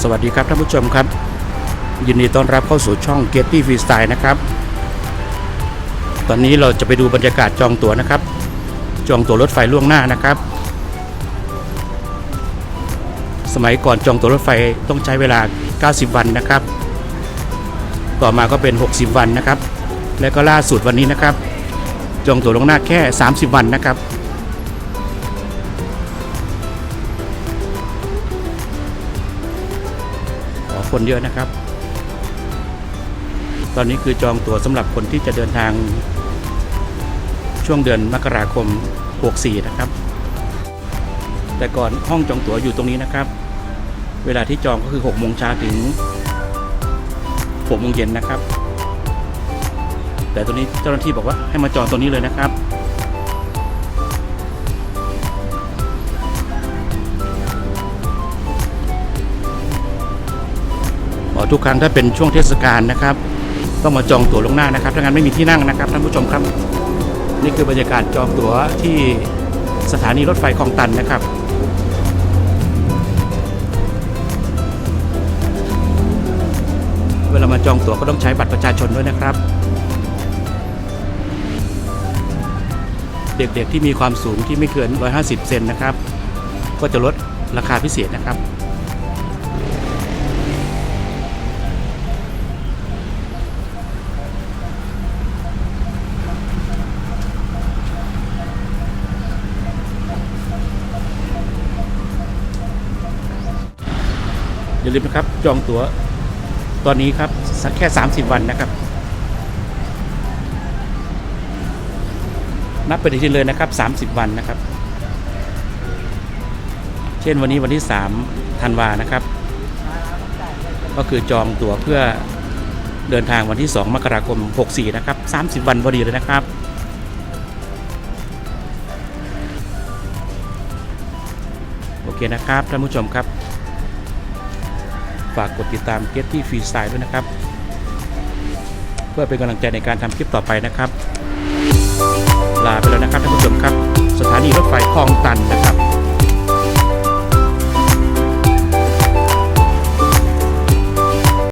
สวัสดีครับท่านผู้ชมครับ ยินดีต้อนรับเข้าสู่ช่อง Getty Freestyle นะครับ ตอนนี้เราจะไปดูบรรยากาศจองตั๋วนะครับ จองตั๋วรถไฟล่วงหน้านะครับ สมัยก่อนจองตั๋วรถไฟต้องใช้เวลา 90 วันนะครับ ต่อมาก็เป็น 60 วันนะครับ และก็ล่าสุดวันนี้นะครับ จองตั๋วล่วงหน้าแค่ 30 วันนะครับ คนเยอะนะครับ ตอนนี้คือจองตั๋วสำหรับคนที่จะเดินทางช่วงเดือนมกราคม 64 นะครับ แต่ก่อนห้องจองตั๋วอยู่ตรงนี้นะครับ เวลาที่จองก็คือ 6 โมงเช้าถึง 6 โมงเย็นนะครับ แต่ตอนนี้เจ้าหน้าที่บอกว่าให้มาจองตรงนี้เลยนะครับ ทุกครั้งถ้าเป็นช่วงเทศกาลนะครับ ต้องมาจองตั๋วล่วงหน้านะครับถ้างั้นไม่มีที่นั่งนะครับท่านผู้ชมครับ นี่คือบรรยากาศจองตั๋วที่สถานีรถไฟคลองตันนะครับเวลามาจองตั๋วก็ต้องใช้บัตรประชาชนด้วยนะครับ เด็กๆที่มีความสูงที่ไม่เกิน 150 เซนนะครับ ก็จะลดราคาพิเศษนะครับ อย่าลืมนะครับจองตั๋วตอนนี้ครับสักแค่ 30 วันนะครับ นับไปทีเลยนะครับ 30 วันนะครับ เช่นวันนี้วันที่3ธันวานะครับ ก็คือจองตั๋วเพื่อเดินทางวันที่ 2 มกราคม 64 นะครับ 30 วันพอดีเลยนะครับโอเคนะครับท่านผู้ชมครับ ฝากกดติดตามเกตที่ฟรีสไตล์ด้วยนะครับ เพื่อเป็นกำลังใจในการทำคลิปต่อไปนะครับ